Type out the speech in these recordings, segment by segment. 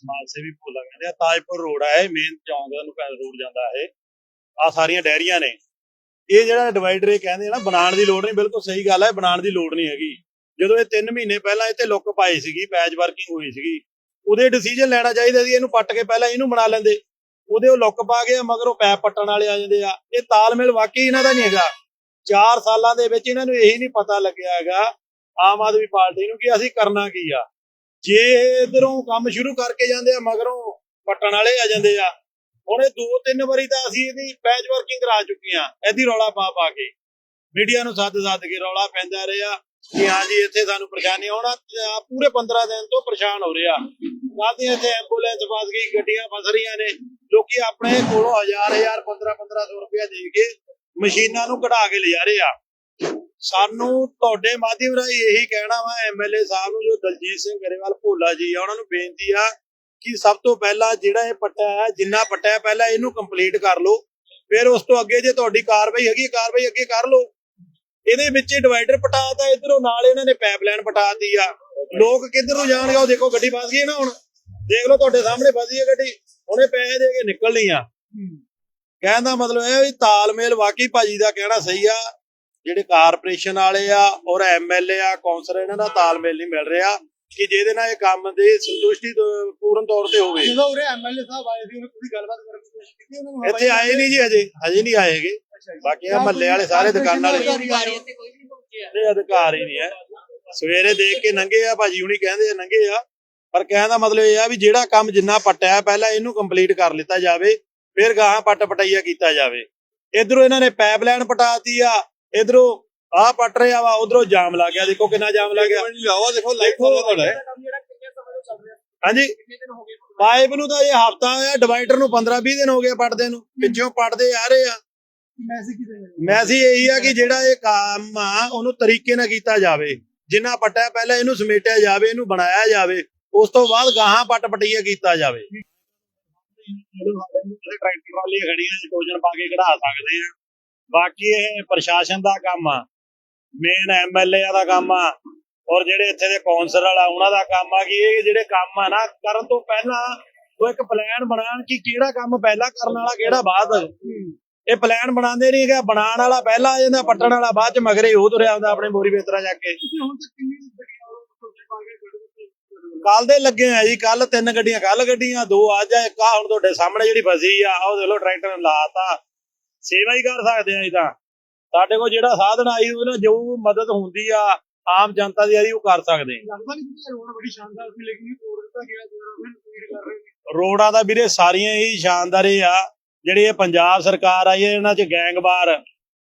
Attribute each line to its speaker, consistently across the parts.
Speaker 1: ਸਮਾਜ ਸੇਵੀ ਭੋਲਾ ਕਹਿੰਦੇ ਆ। ਤਾਜਪੁਰ ਰੋਡ ਆ ਇਹ ਮੇਨ ਚੌਂਕ ਦਾ ਨੂੰ ਰੋਡ ਜਾਂਦਾ ਇਹ। ਆ ਸਾਰੀਆਂ ਡੈਰੀਆਂ ਨੇ। ਇਹ ਜਿਹੜਾ ਡਿਵਾਈਡਰ ਇਹ ਕਹਿੰਦੇ ਆ ਨਾ, ਬਣਾਉਣ ਦੀ ਲੋੜ ਨਹੀਂ, ਬਿਲਕੁਲ ਸਹੀ ਗੱਲ ਹੈ ਬਣਾਉਣ ਦੀ ਲੋੜ ਨਹੀਂ ਹੈਗੀ। ਜਦੋਂ ਇਹ 3 ਮਹੀਨੇ ਪਹਿਲਾਂ ਇੱਥੇ ਲੁੱਕ ਪਾਈ ਸੀਗੀ ਪੈਚ ਵਰਕਿੰਗ ਹੋਈ ਸੀਗੀ, ਉਹਦੇ ਡਿਸੀਜਨ ਲੈਣਾ ਚਾਹੀਦਾ ਸੀ, ਇਹਨੂੰ ਪੱਟ ਕੇ ਪਹਿਲਾਂ ਇਹਨੂੰ ਬਣਾ ਲੈਂਦੇ। ਉਹਦੇ ਉਹ ਲੁੱਕ ਪਾ ਕੇ ਮਗਰੋਂ ਪੈਪ ਪੱਟਣ ਵਾਲੇ ਆ ਜਾਂਦੇ ਆ। ਇਹ ਤਾਲਮੇਲ ਵਾਕਈ ਇਹਨਾਂ ਦਾ ਨਹੀਂ ਹੈਗਾ। 4 ਸਾਲਾਂ ਦੇ ਵਿੱਚ ਇਹਨਾਂ ਨੂੰ ਇਹੀ ਨਹੀਂ ਪਤਾ ਲੱਗਿਆ ਹੈਗਾ, ਆਮ ਆਦਮੀ ਪਾਰਟੀ ਨੂੰ ਕਿ ਅਸੀਂ ਕਰਨਾ ਕੀ ਆ। ਜੇ ਇਧਰੋਂ ਕੰਮ ਸ਼ੁਰੂ ਕਰਕੇ ਜਾਂਦੇ ਆ, ਮਗਰੋਂ ਪੱਟਣ ਵਾਲੇ ਆ ਜਾਂਦੇ ਆ, ਹੁਣ ਇਹ ਦੋ ਤਿੰਨ ਵਾਰੀ ਤਾਂ ਅਸੀਂ ਇਹਦੀ ਪੈਚ ਵਰਕਿੰਗ ਕਰਾ ਚੁੱਕੇ ਆ, ਇਹਦੀ ਰੌਲਾ ਪਾ ਪਾ ਕੇ। ਮੀਡੀਆ ਨੂੰ ਸੱਦ ਸੱਦ ਕੇ ਰੌਲਾ ਪੈਂਦਾ ਰਿਹਾ ਕਿ ਹਾਂ ਜੀ, ਇੱਥੇ ਸਾਨੂੰ ਪਰੇਸ਼ਾਨੀ ਆਉਣਾ ਪੂਰੇ 15 ਦਿਨ ਤੋਂ ਪਰੇਸ਼ਾਨ ਹੋ ਰਿਹਾ। ਕਾਹਦੀਆਂ ਇੱਥੇ ਐਂਬੂਲੈਂਸ ਫਸ ਗਈ, ਗੱਡੀਆਂ ਫਸ ਰਹੀਆਂ ਨੇ, ਲੋਕੀ ਆਪਣੇ ਕੋਲੋਂ ਹਜ਼ਾਰ ਹਜ਼ਾਰ 15 1500 ਰੁਪਇਆ ਦੇ ਕੇ ਮਸ਼ੀਨਾਂ ਨੂੰ ਕਢਾ ਕੇ ਲਿਜਾ ਰਹੇ ਆ। ਸਾਨੂੰ ਤੁਹਾਡੇ ਮਾਧਿਅਮ ਰਾਹੀਂ ਇਹੀ ਕਹਿਣਾ ਵਾ ਐਮਐਲਏ ਸਾਹਿਬ ਨੂੰ ਜੋ ਦਲਜੀਤ ਸਿੰਘ ਗਰੇਵਾਲ ਭੋਲਾ ਜੀ ਆ ਉਹਨਾਂ ਨੂੰ ਬੇਨਤੀ ਆ ਕਿ ਸਭ ਤੋਂ ਪਹਿਲਾਂ ਜਿਹੜਾ ਇਹ ਪੱਟਾ ਹੈ ਜਿੰਨਾ ਪੱਟਾ ਹੈ ਪਹਿਲਾਂ ਇਹਨੂੰ ਕੰਪਲੀਟ ਕਰ ਲਓ। ਫਿਰ ਉਸ ਤੋਂ ਅੱਗੇ ਜੇ ਤੁਹਾਡੀ ਕਾਰਵਾਈ ਹੈਗੀ ਕਾਰਵਾਈ ਅੱਗੇ ਕਰ ਲਓ। ਇਹਦੇ ਵਿੱਚ ਡਿਵਾਈਡਰ ਪਟਾਤਾ ਇਧਰੋਂ ਨਾਲ ਇਹਨਾਂ ਨੇ ਪਾਈਪਲਾਈਨ ਪਟਾਤੀ ਆ। ਲੋਕ ਕਿੱਧਰ ਨੂੰ ਜਾਣਗੇ ਉਹ ਦੇਖੋ ਗੱਡੀ ਫਸ ਗਈ ਨਾ ਹੁਣ। ਦੇਖ ਲਓ ਤੁਹਾਡੇ ਸਾਹਮਣੇ ਫਸੀ ਹੈ ਗੱਡੀ ਉਹਨੇ ਪੈਸੇ ਦੇ ਕੇ ਨਿਕਲਣੀ ਆ। ਕਹਿਣ ਦਾ ਮਤਲਬ ਇਹ ਵੀ ਤਾਲਮੇਲ ਵਾਕਈ ਭਾਜੀ ਦਾ ਕਹਿਣਾ ਸਹੀ ਆ ਜਿਹੜੇ ਕਾਰਪੋਰੇਸ਼ਨ ਵਾਲੇ ਆ ਔਰ ਐਮਐਲਏ ਆ ਕੌਂਸਲਰ ਇਹਨਾਂ ਦਾ ਤਾਲਮੇਲ ਨਹੀਂ ਮਿਲ ਰਿਹਾ ਕਿ ਜਿਹਦੇ ਨਾਲ ਇਹ ਕੰਮ ਦੀ ਸੰਤੁਸ਼ਟੀ ਪੂਰਨ ਤੌਰ ਤੇ ਹੋਵੇ।
Speaker 2: ਜਦੋਂ ਉਰੇ ਐਮਐਲਏ ਸਾਹਿਬ ਆਏ ਸੀ ਉਹਨੇ ਪੂਰੀ ਗੱਲਬਾਤ ਕਰਨ ਦੀ ਕੋਸ਼ਿਸ਼ ਕੀਤੀ ਉਹਨਾਂ ਨੂੰ
Speaker 1: ਇੱਥੇ ਆਏ ਨਹੀਂ ਜੀ ਹਜੇ ਹਜੇ ਨਹੀਂ ਆਏ ਹੈਗੇ। ਬਾਕੀ ਆ ਮਹੱਲੇ ਵਾਲੇ ਸਾਰੇ ਦੁਕਾਨ ਵਾਲੇ। ਇਹ ਅਧਿਕਾਰ ਹੀ ਨਹੀਂ ਹੈ। ਸਵੇਰੇ ਦੇਖ ਕੇ ਨੰਗੇ ਆ ਭਾਜੀ ਹੁਣੀ ਕਹਿੰਦੇ ਆ ਨੰਗੇ ਆ। ਪਰ ਕਹਿਣ ਦਾ ਮਤਲਬ ਇਹ ਆ ਵੀ ਜਿਹੜਾ ਕੰਮ ਜਿੰਨਾ ਪੱਟਿਆ ਪਹਿਲਾਂ ਇਹਨੂੰ ਕੰਪਲੀਟ ਕਰ ਲਿੱਤਾ ਜਾਵੇ ਫਿਰ ਗਾਹਾਂ ਪੱਟ ਪਟਈਆ ਕੀਤਾ ਜਾਵੇ। ਇਧਰੋਂ ਇਹਨਾਂ ਨੇ ਪਾਈਪਲਾਈਨ ਪਟਾਤੀ ਆ ਇਧਰੋਂ ਆਹ ਪੱਟ ਰਿਹਾ ਵਾ ਉਧਰੋਂ ਜਾਮ ਲੱਗ ਗਿਆ। ਦੇਖੋ ਕਿੰਨਾ ਜਾਮ ਲੱਗ ਗਿਆ।
Speaker 2: ਆਵਾ ਦੇਖੋ ਲਾਈਟ ਤੁਹਾਡਾ ਹੈ।
Speaker 1: ਹਾਂਜੀ। ਪਾਈਪ ਨੂੰ? ਤਾਂ ਇਹ ਹਫਤਾ ਹੋਇਆ ਡਿਵਾਈਡਰ ਨੂੰ 15 20 ਦਿਨ ਹੋ ਗਏ ਪੱਟਦੇ ਨੂੰ। ਪਿੱਛੋਂ ਪੱਟਦੇ ਆ ਰਹੇ ਆ।
Speaker 2: ਮੈਸੇਜ
Speaker 1: ਇਹੀ ਆ ਕਿ ਜਿਹੜਾ ਇਹ ਕੰਮ ਆ ਉਹਨੂੰ ਤਰੀਕੇ ਨਾਲ ਕੀਤਾ ਜਾਵੇ। ਜਿੰਨਾ ਪੱਟਿਆ ਪਹਿਲਾਂ ਇਹਨੂੰ ਸਮੇਟਿਆ ਜਾਵੇ ਇਹਨੂੰ ਬਣਾਇਆ ਜਾਵੇ। ਉਸ ਤੋਂ ਬਾਅਦ ਗਾਹਾਂ ਪੱਟ ਪਟਈਆ ਕੀਤਾ ਜਾਵੇ। ਟਰੈਕਟਰ ਵਾਲੀ ਖੜੀਆਂ ਚ ਟੋਜਨ ਪਾ ਕੇ ਕਢਾ ਸਕਦੇ ਆ। ਬਾਕੀ ਇਹ ਪ੍ਰਸ਼ਾਸਨ ਦਾ ਕੰਮ ਆ। ਮੇਨ ਐਮਐਲਏ ਦਾ ਕੰਮ ਆ। ਔਰ ਜਿਹੜੇ ਇੱਥੇ ਦੇ ਕੌਂਸਲਰ ਵਾਲਾ ਉਹਨਾਂ ਦਾ ਕੰਮ ਆ ਕਿ ਇਹ ਜਿਹੜੇ ਕੰਮ ਆ ਨਾ ਕਰਨ ਤੋਂ ਪਹਿਲਾਂ ਉਹ ਇੱਕ ਪਲਾਨ ਬਣਾਉਣ ਕਿ ਕਿਹੜਾ ਕੰਮ ਪਹਿਲਾਂ ਕਰਨ ਵਾਲਾ ਕਿਹੜਾ ਬਾਅਦ। ਇਹ ਪਲਾਨ ਬਣਾਉਂਦੇ ਨਹੀਂ ਹੈਗਾ ਬਣਾਉਣ ਵਾਲਾ ਪਹਿਲਾਂ ਆ ਜਾਂਦਾ ਪੱਟਣ ਵਾਲਾ ਬਾਅਦ ਚ ਮਗਰੇ ਉਹ ਤੁਰਿਆ ਆਉਂਦਾ ਆਪਣੇ ਬੋਰੀ ਵੇਤਰਾ ਜਾ ਕੇ।
Speaker 2: ਕੇ
Speaker 1: ਕੱਲ ਦੇ ਲੱਗੇ ਆ ਜੀ ਕੱਲ ਤਿੰਨ ਗੱਡੀਆਂ ਕੱਲ ਗੱਡੀਆਂ ਦੋ ਅੱਜ ਆ ਇੱਕ ਆ ਹੁਣ ਤੁਹਾਡੇ ਸਾਹਮਣੇ ਜਿਹੜੀ ਫਸੀ ਆ ਉਹ ਦੇਖ ਲਓ ਟਰੈਕਟਰ ਨੇ ਲਾਤਾ। ਸੇਵਾ ਹੀ ਕਰ ਸਕਦੇ ਆ ਤਾਂ। ਸਾਡੇ ਕੋਲ ਜਿਹੜਾ ਸਾਧਨ ਆਈ ਉਹਨਾਂ ਜੋ ਮਦਦ ਹੁੰਦੀ ਆ ਆਮ ਜਨਤਾ ਦੀ ਆਦੀ ਉਹ ਕਰ ਸਕਦੇ ਆ।
Speaker 2: ਲੱਗਦਾ ਰੋਡ ਬੜੀ ਸ਼ਾਨਦਾਰ ਸੀ ਲੇਕਿਨ ਗਿਆ ਜਿਹੜਾ ਕਰ
Speaker 1: ਰੋਡਾਂ ਦਾ ਵੀਰੇ ਸਾਰੀਆਂ ਹੀ ਸ਼ਾਨਦਾਰ ਆ। ਜਿਹੜੀ ਇਹ ਪੰਜਾਬ ਸਰਕਾਰ ਆਈ ਹੈ ਇਹਨਾਂ 'ਚ ਗੈਂਗਵਾਰ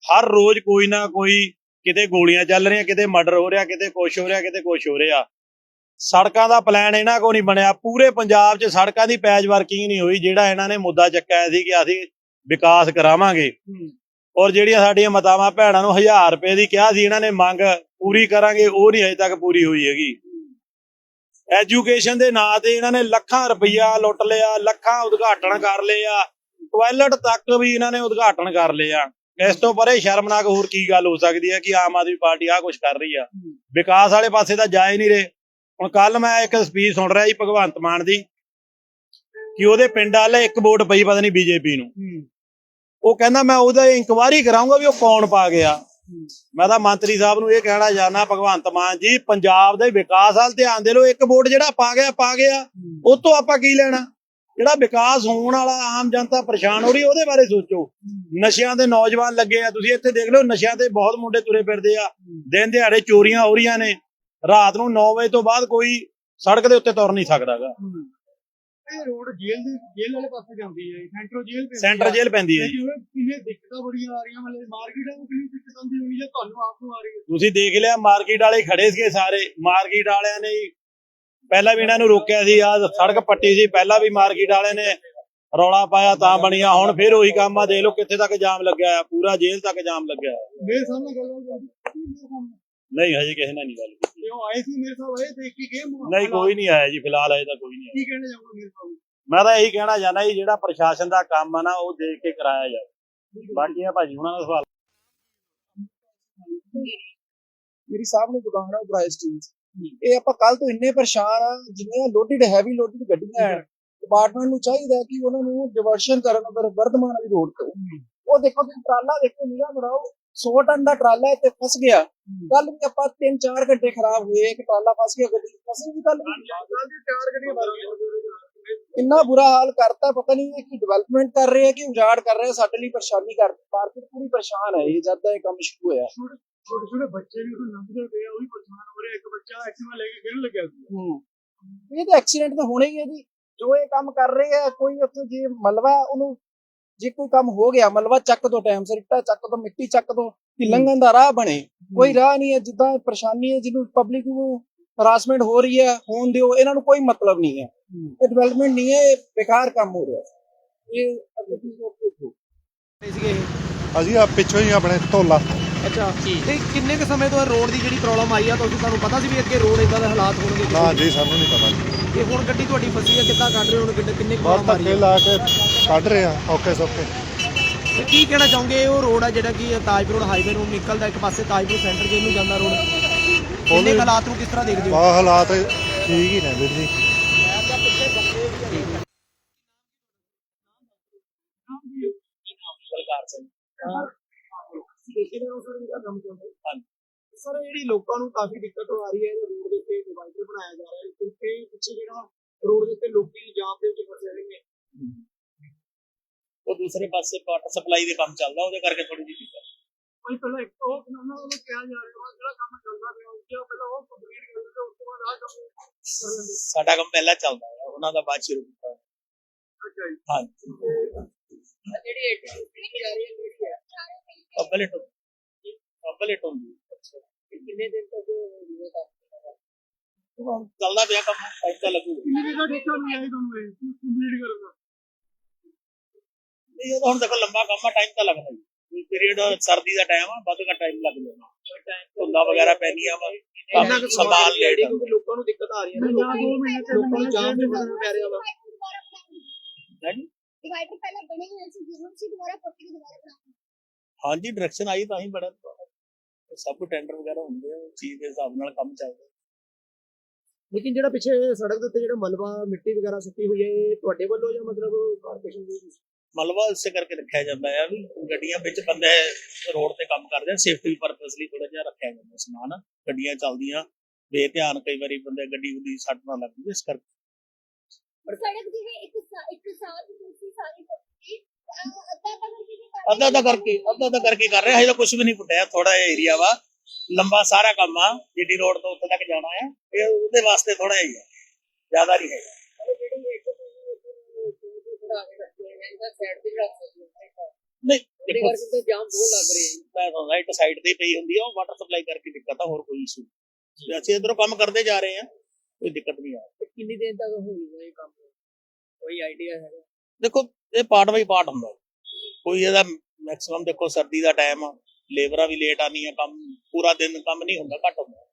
Speaker 1: ਹਰ ਰੋਜ਼ ਕੋਈ ਨਾ ਕੋਈ ਕਿਤੇ ਗੋਲੀਆਂ ਚੱਲ ਰਹੀਆਂ ਕਿਤੇ ਮਰਡਰ ਹੋ ਰਿਹਾ ਕਿਤੇ ਕੁਛ ਹੋ ਰਿਹਾ ਕਿਤੇ ਕੁਛ ਹੋ ਰਿਹਾ। ਸੜਕਾਂ ਦਾ ਪਲਾਨ ਇਹਨਾਂ ਕੋ ਨਹੀਂ ਬਣਿਆ। ਪੂਰੇ ਪੰਜਾਬ 'ਚ ਸੜਕਾਂ ਦੀ ਪੈਚ ਵਰਕਿੰਗ ਨਹੀਂ ਹੋਈ ਜਿਹੜਾ ਇਹਨਾਂ ਨੇ ਮੁੱਦਾ ਚੱਕਿਆ ਸੀ ਕਿ ਅਸੀਂ ਵਿਕਾਸ ਕਰਾਵਾਂਗੇ। ਔਰ ਜਿਹੜੀਆਂ ਸਾਡੀਆਂ ਮਾਤਾਵਾਂ ਭੈਣਾਂ ਨੂੰ 1000 ਰੁਪਏ ਦੀ ਕਿਹਾ ਸੀ ਇਹਨਾਂ ਨੇ ਮੰਗ ਪੂਰੀ ਕਰਾਂਗੇ ਉਹ ਨਹੀਂ ਅਜੇ ਤੱਕ ਪੂਰੀ ਹੋਈ ਹੈਗੀ। ਐਜੂਕੇਸ਼ਨ ਦੇ ਨਾਂ ਤੇ ਇਹਨਾਂ ਨੇ ਲੱਖਾਂ ਰੁਪਈਆ ਲੁੱਟ ਲਿਆ ਲੱਖਾਂ ਉਦਘਾਟਨ ਕਰ ਲਏ ਆ। ਟਾਇਲਟ ਤੱਕ ਵੀ ਇਹਨਾਂ ਨੇ ਉਦਘਾਟਨ ਕਰ ਲਏ ਆ ਇਸ ਤੋਂ ਪਰੇ ਸ਼ਰਮਨਾਕ ਹੋਰ ਕੀ ਗੱਲ ਹੋ ਸਕਦੀ ਹੈ ਕਿ ਆਮ ਆਦਮੀ ਪਾਰਟੀ ਆ ਕੁਝ ਕਰ ਰਹੀ ਆ। ਵਿਕਾਸ ਵਾਲੇ ਪਾਸੇ ਤਾਂ ਜਾ ਹੀ ਨਹੀਂ ਰਹੇ। ਹੁਣ ਕੱਲ ਮੈਂ ਇੱਕ ਸਪੀਚ ਸੁਣ ਰਿਹਾ ਜੀ ਭਗਵੰਤ ਮਾਨ ਦੀ ਕਿ ਉਹਦੇ ਪਿੰਡ ਵਾਲੇ ਇੱਕ ਵੋਟ ਪਈ ਪਤਾ ਨਹੀਂ ਬੀਜੇਪੀ ਨੂੰ। ਉਹ ਕਹਿੰਦਾ ਮੈਂ ਉਹਦਾ ਇਨਕੁਆਇਰੀ ਕਰਾਉਂਗਾ ਵੀ ਉਹ ਕੌਣ ਪਾ ਗਿਆ। ਮੈਂ ਤਾਂ ਮੰਤਰੀ ਸਾਹਿਬ ਨੂੰ ਇਹ ਕਹਿਣਾ ਚਾਹਨਾ ਭਗਵੰਤ ਮਾਨ ਜੀ, ਪੰਜਾਬ ਦੇ ਵਿਕਾਸ ਵੱਲ ਧਿਆਨ ਦੇ ਲਓ, ਇੱਕ ਵੋਟ ਜਿਹੜਾ ਪਾ ਗਿਆ ਪਾ ਗਿਆ। ਉਹ ਤੋਂ ਆਪਾਂ ਕੀ ਲੈਣਾ? ਜਿਹੜਾ ਵਿਕਾਸ ਹੋਣ ਵਾਲਾ ਆਮ ਜਨਤਾ ਪਰੇਸ਼ਾਨ ਹੋ ਰਹੀ, ਉਹਦੇ ਬਾਰੇ ਸੋਚੋ। ਨਸ਼ਿਆਂ ਦੇ ਨੌਜਵਾਨ ਲੱਗੇ ਆ, ਤੁਸੀਂ ਇੱਥੇ ਦੇਖ ਲਓ, ਨਸ਼ਿਆਂ ਦੇ ਬਹੁਤ ਮੁੰਡੇ ਤੁਰੇ ਫਿਰਦੇ ਆ। ਦਿਨ ਦਿਹਾੜੇ ਚੋਰੀਆਂ ਹੋ ਰਹੀਆਂ ਨੇ। ਰਾਤ ਨੂੰ 9 ਵਜੇ ਤੋਂ ਬਾਅਦ ਕੋਈ ਸੜਕ ਦੇ ਉੱਤੇ ਤੁਰ ਨਹੀਂ ਸਕਦਾਗਾ
Speaker 2: ਇਹ ਰੋਡ ਜੇਲ੍ਹ ਦੇ ਜੇਲ੍ਹ ਵਾਲੇ ਪਾਸੇ ਜਾਂਦੀ ਹੈ ਸੈਂਟਰਲ ਜੇਲ੍ਹ ਪੈਂਦੀ
Speaker 1: ਸੈਂਟਰ ਜੇਲ੍ਹ ਪੈਂਦੀ ਹੈ ਜੀ।
Speaker 2: ਜਿਵੇਂ ਕਿੰਨੇ ਦਿੱਕਤਾਂ ਬੜੀਆਂ ਆ ਰਹੀਆਂ ਮਤਲਬ ਮਾਰਕੀਟਾਂ ਨੂੰ ਕਿੰਨੀ ਦਿੱਕਤ ਆਉਂਦੀ ਹੋਣੀ ਜਾਂ ਤੁਹਾਨੂੰ ਆਪ ਨੂੰ ਆ ਰਹੀ ਹੈ?
Speaker 1: ਤੁਸੀਂ ਦੇਖ ਲਿਆ ਮਾਰਕੀਟ ਵਾਲੇ ਖੜੇ ਸੀਗੇ ਸਾਰੇ। ਮਾਰਕੀਟ ਵਾਲਿਆਂ ਨੇ ਹੀ ਪਹਿਲਾਂ ਵੀ ਇਹਨਾਂ ਨੂੰ ਰੋਕਿਆ ਸੀ ਆ ਸੜਕ ਪੱਟੀ ਸੀ ਪਹਿਲਾਂ ਵੀ ਮਾਰਕੀਟ ਵਾਲਿਆਂ ਨੇ ਰੌਲਾ ਪਾਇਆ ਤਾਂ ਬਣੀਆਂ ਹੁਣ ਫਿਰ ਉਹੀ ਕੰਮ ਆ ਦੇਖ ਲਓ ਕਿੱਥੇ ਤੱਕ ਜਾਮ ਲੱਗਿਆ ਆ ਪੂਰਾ ਜੇਲ੍ਹ ਤੱਕ ਜਾਮ ਲੱਗਿਆ ਆ।
Speaker 2: ਮੇਰੇ ਸਾਹਮਣੇ ਗੱਲ ਹੋ ਗਈ
Speaker 1: ਨਹੀਂ ਹਜੇ ਕਿਸੇ ਨਾਲ ਨਹੀਂ ਗੱਲ ਕੀਤੀ।
Speaker 2: ਉਹ ਆਏ ਸੀ ਮੇਰੇ ਸਾਹ ਆਏ ਦੇਖ ਕੇ ਗਏ।
Speaker 1: ਨਹੀਂ ਕੋਈ ਨਹੀਂ ਆਇਆ ਜੀ ਫਿਲਹਾਲ ਅਜੇ ਤਾਂ ਕੋਈ ਨਹੀਂ ਆਇਆ।
Speaker 2: ਕੀ ਕਹਿਣਾ ਚਾਹੁੰਦਾ ਮੇਰੇ ਸਾਹ
Speaker 1: ਮੈਂ ਤਾਂ ਇਹੀ ਕਹਿਣਾ ਚਾਹੁੰਦਾ ਜੀ ਜਿਹੜਾ ਪ੍ਰਸ਼ਾਸਨ ਦਾ ਕੰਮ ਆ ਨਾ ਉਹ ਦੇਖ ਕੇ ਕਰਾਇਆ ਜਾਵੇ। ਬਾਕੀ ਆ ਭਾਜੀ ਉਹਨਾਂ ਦਾ ਸਵਾਲ?
Speaker 3: ਮੇਰੀ ਸਾਹਮਣੇ ਦੁਕਾਨ ਹੈ ਪ੍ਰਾਈਸ ਸਟੀਲ ਇਹ ਆਪਾਂ ਕੱਲ ਤੋਂ ਇੰਨੇ ਪਰੇਸ਼ਾਨ ਆ ਜਿੰਨੀਆਂ ਲੋਡਡ ਹੈਵੀ ਲੋਡਡ ਗੱਡੀਆਂ ਹੈ ਡਿਪਾਰਟਮੈਂਟ ਨੂੰ ਚਾਹੀਦਾ ਕਿ ਉਹਨਾਂ ਨੂੰ ਡਿਵਰਸ਼ਨ ਕਰਨ ਉਧਰ ਵਰਧਮਾਨ ਵਾਲੀ ਰੋਡ ਤੋਂ ਉਹ ਦੇਖੋ ਤੁਸੀਂ ਟਰਾਲਾ ਦੇਖੋ ਨਿਗਾਹ ਬਣਾਓ। 100 ਟਨ ਦਾ ਟਰਾਲਾ ਹੈ ਤੇ ਫਸ ਗਿਆ। ਕੱਲ ਵੀ ਆਪਾਂ 3-4 ਘੰਟੇ ਖਰਾਬ ਹੋਏ ਇੱਕ ਟਰਾਲਾ ਫਸ ਗਿਆ ਗੱਡੀ ਫਸੀ ਵੀ ਕੱਲ
Speaker 2: ਚਾਰ ਗੱਡੀਆਂ
Speaker 3: ਇੰਨਾ ਬੁਰਾ ਹਾਲ ਕਰਤਾ ਪਤਾ ਨਹੀਂ ਇਹ ਕੀ ਡਿਵੈਲਪਮੈਂਟ ਕਰ ਰਹੇ ਕਿ ਉਜਾੜ ਕਰ ਰਹੇ ਸਾਡੇ ਲਈ ਪਰੇਸ਼ਾਨੀ ਕਰ ਮਾਰਕੀਟ ਪੂਰੀ ਪਰੇਸ਼ਾਨ ਹੈ ਇਹ ਜਦ ਦਾ ਇਹ ਕੰਮ ਸ਼ੁਰੂ ਹੋਇਆ।
Speaker 2: ਛੋਟੇ ਛੋਟੇ ਬੱਚੇ ਵੀ ਉਹ ਲੰਘਦੇ ਪਏ ਆ ਉਹ ਵੀ ਪਰੇਸ਼ਾਨ ਹੋ ਰਹੇ। ਇੱਕ ਬੱਚਾ ਐਕਟਿਵਾ ਲੈ ਕੇ ਗਿਰਨ ਲੱਗਿਆ ਸੀ।
Speaker 3: ਹੂੰ। ਇਹ ਤਾਂ ਐਕਸੀਡੈਂਟ ਤਾਂ ਹੋਣਾ ਹੀ ਹੈ ਜੀ। ਜੋ ਇਹ ਕੰਮ ਕਰ ਰਹੇ ਆ ਕੋਈ ਉੱਥੇ ਜੇ ਮਲਵਾ ਉਹਨੂੰ ਜੇ ਕੋਈ ਕੰਮ ਹੋ ਗਿਆ ਮਲਵਾ ਚੱਕ ਦੋ ਟਾਈਮ ਸਿਰ ਇੱਟਾਂ ਚੱਕ ਦੋ ਮਿੱਟੀ ਚੱਕ ਦੋ ਕਿ ਲੰਘਣ ਦਾ ਰਾਹ ਬਣੇ। ਕੋਈ ਰਾਹ ਨਹੀਂ ਹੈ ਜਿੱਦਾਂ ਪਰੇਸ਼ਾਨੀ ਹੈ ਜਿਹਨੂੰ ਪਬਲਿਕ ਨੂੰ ਹਰਾਸਮੈਂਟ ਹੋ ਰਹੀ ਹੈ ਹੋਣ ਦਿਓ ਇਹਨਾਂ ਨੂੰ ਕੋਈ ਮਤਲਬ ਨਹੀਂ ਹੈ। ਇਹ ਡਿਵੈਲਪਮੈਂਟ ਨਹੀਂ ਹੈ ਬੇਕਾਰ ਕੰਮ ਹੋ ਰਿਹਾ ਇਹ ਅੱਗੇ ਦੇਖੋ
Speaker 4: ਸੀਗੇ ਇਹ?
Speaker 5: ਅਸੀਂ ਆ ਪਿੱਛੋਂ ਹੀ ਆਪਣੇ ਢੋਲਾ
Speaker 4: ਅੱਛਾ ਤੇ ਕਿੰਨੇ ਕੁ ਸਮੇਂ ਤੋਂ ਰੋਡ ਦੀ ਜਿਹੜੀ ਪ੍ਰੋਬਲਮ ਆਈ ਆ ਤੁਸੀਂ ਤੁਹਾਨੂੰ ਪਤਾ ਸੀ ਵੀ ਅੱਗੇ ਰੋਡ ਇਦਾਂ ਦੇ ਹਾਲਾਤ ਹੋਣਗੇ
Speaker 5: ਨਾ ਜੀ ਸਾਨੂੰ ਨਹੀਂ ਪਤਾ ਜੀ।
Speaker 4: ਇਹ ਹੁਣ ਗੱਡੀ ਤੁਹਾਡੀ ਫਸੀ ਆ ਕਿੱਦਾਂ ਕੱਢ ਰਹੇ ਹੋ ਹੁਣ ਕਿੰਨੇ ਕਿੰਨੇ ਕੁ
Speaker 5: ਬਹੁਤ ਧੱਕੇ ਲਾ ਕੇ ਕੱਢ ਰਹੇ ਆ ਔਖੇ ਸੌਖੇ।
Speaker 4: ਤੇ ਕੀ ਕਹਿਣਾ ਚਾਹੋਗੇ ਉਹ ਰੋਡ ਆ ਜਿਹੜਾ ਕਿ ਤਾਜਪੁਰ ਰੋਡ ਹਾਈਵੇ ਨੂੰ ਨਿਕਲਦਾ ਇੱਕ ਪਾਸੇ ਤਾਜਪੁਰ ਸੈਂਟਰ ਜੇ ਨੂੰ ਜਾਂਦਾ ਰੋਡ। ਕਿੰਨੇ ਕੁ ਹਾਲਾਤ ਨੂੰ ਕਿਸ ਤਰ੍ਹਾਂ ਦੇਖਦੇ ਹੋ?
Speaker 5: ਬਹੁਤ ਹਾਲਾਤ ਠੀਕ ਹੀ ਨੇ ਵੀਰ ਜੀ।
Speaker 4: ਸਰਕਾਰ ਸੇ ਸਰ ਜਿਹੜੀ ਲੋਕਾਂ ਨੂੰ ਕਾਫੀ ਦਿੱਕਤ ਆ ਰਹੀ ਹੈ ਰੋਡ ਦੇ ਉੱਤੇ ਡਿਵਾਈਡਰ ਬਣਾਇਆ ਜਾ ਰਿਹਾ ਹੈ। ਕਿਉਂਕਿ ਪਿੱਛੇ ਜਿਹੜਾ ਰੋਡ ਦੇ ਉੱਤੇ ਲੋਕੀ ਜਾਮ ਦੇ ਵਿੱਚ ਫਸੇ ਰਹੇ ਨੇ।
Speaker 6: ਉਹ ਦੂਸਰੇ ਪਾਸੇ ਵਾਟਰ ਸਪਲਾਈ ਦੇ ਕੰਮ ਚੱਲਦਾ ਉਹਦੇ ਕਰਕੇ ਥੋੜੀ ਜਿਹੀ ਦਿੱਕਤ।
Speaker 2: ਕੋਈ ਪਹਿਲਾਂ ਇੱਕ ਉਹ ਨੂੰ ਕਿਹਾ ਜਾ ਰਿਹਾ ਜਿਹੜਾ ਕੰਮ ਚੱਲਦਾ ਪਿਆ ਉਹ ਜਿਹੜਾ ਪਹਿਲਾਂ ਉਹ ਕੰਪਲੀਟ ਕਰ ਦਿੰਦੇ ਉਸ ਤੋਂ ਬਾਅਦ ਆਹ ਕੰਮ
Speaker 6: ਸਾਡਾ ਕੰਮ ਪਹਿਲਾਂ ਚੱਲਦਾ ਹੈ ਉਹਨਾਂ ਦਾ ਬਾਅਦ ਸ਼ੁਰੂ ਕੀਤਾ।
Speaker 2: ਅੱਛਾ ਜੀ।
Speaker 6: ਹਾਂਜੀ।
Speaker 3: ਜਿਹੜੀ ਐਕਟੀਵਿਟੀ ਜਾ ਰਹੀ ਹੈ ਜਿਹੜੀ ਹੈ
Speaker 6: ਅੱਬਲੇ ਤੋਂ ਪਲੇਟ ਹੁੰਦੀ
Speaker 3: ਕਿੰਨੇ ਦਿਨ ਤੱਕ
Speaker 6: ਚੱਲਦਾ ਪਿਆ ਕੰਮ ਟਾਈਮ ਤਾਂ ਲੱਗੂਗਾ
Speaker 2: ਮੇਰੇ ਦਾ ਦੇਖੋ ਨਹੀਂ ਆਈ ਕੰਮ ਹੈ ਕੰਪਲੀਟ
Speaker 6: ਕਰੂਗਾ ਹੁਣ ਦੇਖੋ ਲੰਬਾ ਕੰਮ ਆ ਟਾਈਮ ਤਾਂ ਲੱਗਦਾ ਹੀ। ਪੀਰੀਅਡ ਸਰਦੀ ਦਾ ਟਾਈਮ ਆ ਵੱਧ ਦਾ ਟਾਈਮ ਲੱਗ ਜਾਣਾ ਧੁੰਦਾ ਵਗੈਰਾ ਪੈਂਦੀਆਂ ਵਾ। ਸੰਭਾਲ
Speaker 4: ਲੈਣ ਲੋਕਾਂ ਨੂੰ ਦਿੱਕਤ ਆ ਰਹੀ ਹੈ ਲੋਕਾਂ ਨੂੰ ਜਾਮ ਚ ਫਸਣਾ ਪੈ ਰਿਹਾ ਵਾ।
Speaker 6: ਹਾਂਜੀ
Speaker 7: ਡਿਵਾਈਡਰ ਪਹਿਲਾਂ ਬਣੇ ਹੋਏ ਸੀ ਜ਼ਰੂਰ ਸੀ ਦੁਬਾਰਾ ਪੱਕੀ ਦੁਬਾਰਾ
Speaker 6: ਹਾਂਜੀ ਡਾਇਰੈਕਸ਼ਨ ਆਈ ਤਾਂ ਹੀ ਬੜਾ। ਸਭ ਕੁ ਟੈਂਡਰ ਵਗੈਰਾ ਹੁੰਦੇ ਆ ਚੀਜ਼ ਦੇ ਹਿਸਾਬ ਨਾਲ ਕੰਮ ਚੱਲਦਾ।
Speaker 4: ਲੇਕਿਨ ਜਿਹੜਾ ਪਿੱਛੇ ਸੜਕ ਦੇ ਉੱਤੇ ਜਿਹੜਾ ਮਲਬਾ ਮਿੱਟੀ ਵਗੈਰਾ ਸੁੱਟੀ ਹੋਈ ਹੈ ਇਹ ਤੁਹਾਡੇ ਵੱਲੋਂ ਜਾਂ ਮਤਲਬ ਕਾਰਪੋਰੇਸ਼ਨ ਦੀ
Speaker 6: ਮਲਬਾ ਇਸੇ ਕਰਕੇ ਰੱਖਿਆ ਜਾਂਦਾ ਹੈ ਵੀ ਗੱਡੀਆਂ ਵਿੱਚ ਬੰਦੇ ਰੋਡ ਤੇ ਕੰਮ ਕਰਦੇ ਆ ਸੇਫਟੀ ਪਰਪਸ ਲਈ ਥੋੜਾ ਜਿਹਾ ਰੱਖਿਆ ਜਾਂਦਾ ਸਮਾਨ। ਗੱਡੀਆਂ ਚੱਲਦੀਆਂ ਬੇ ਧਿਆਨ ਕਈ ਵਾਰੀ ਬੰਦੇ ਗੱਡੀ ਗੁੱਡੀ ਸੱਟ ਨਾ ਲੱਗ ਜਾਵੇ ਇਸ ਕਰਕੇ।
Speaker 7: ਪਰ ਸੜਕ ਦੀ ਇੱਕ ਇੱਕ ਸਾਲ ਦੀ ਦੂਸਰੀ ਸਾਰੀ ਪੱਕੀ
Speaker 6: ਅੱਧਾ ਅੱਧਾ ਕਰਕੇ ਅੱਧਾ ਅੱਧਾ ਕਰਕੇ ਕਰ ਰਿਹਾ ਹਜੇ ਤਾਂ ਕੁਝ ਵੀ ਨਹੀਂ ਪੁੱਟਿਆ ਥੋੜਾ ਜਿਹਾ ਏਰੀਆ ਵਾ। ਲੰਬਾ ਸਾਰਾ ਕੰਮ ਆ ਜੀਡੀ ਰੋਡ ਤੋਂ ਉੱਥੇ ਤੱਕ ਜਾਣਾ ਹੈ ਇਹ ਉਹਦੇ ਵਾਸਤੇ ਥੋੜਾ ਹੀ ਹੈ ਜ਼ਿਆਦਾ ਨਹੀਂ ਹੈ ਨਹੀਂ ਦੇਖੋ
Speaker 3: ਜਾਮ ਬਹੁਤ ਲੱਗ ਰਹੇ
Speaker 6: ਮੈਂ ਰਾਈਟ ਸਾਈਡ ਤੇ ਪਈ ਹੁੰਦੀ ਆ ਉਹ ਵਾਟਰ ਸਪਲਾਈ ਕਰਕੇ ਦਿੱਕਤ ਆ ਹੋਰ ਕੋਈ ਇਸ਼ੂ ਅਸੀਂ ਇਧਰੋਂ ਕੰਮ ਕਰਦੇ ਜਾ ਰਹੇ ਆ ਕੋਈ ਦਿੱਕਤ ਨਹੀਂ ਆ।
Speaker 3: ਕਿੰਨੀ ਦਿਨ ਤੱਕ ਹੋਊਗਾ ਇਹ ਕੰਮ? ਕੋਈ ਆਈਡੀਆ ਹੈਗਾ?
Speaker 6: ਦੇਖੋ ਇਹ ਪਾਰਟ ਬਾਈ ਪਾਰਟ ਹੁੰਦਾ। ਕੋਈ ਇਹਦਾ ਮੈਕਸਿਮਮ ਦੇਖੋ ਸਰਦੀ ਦਾ ਟਾਈਮ ਲੇਬਰਾਂ ਵੀ ਲੇਟ ਆਨੀਆਂ ਕੰਮ ਪੂਰਾ ਦਿਨ ਕੰਮ ਨਹੀਂ ਹੁੰਦਾ, ਘੱਟ ਹੁੰਦਾ।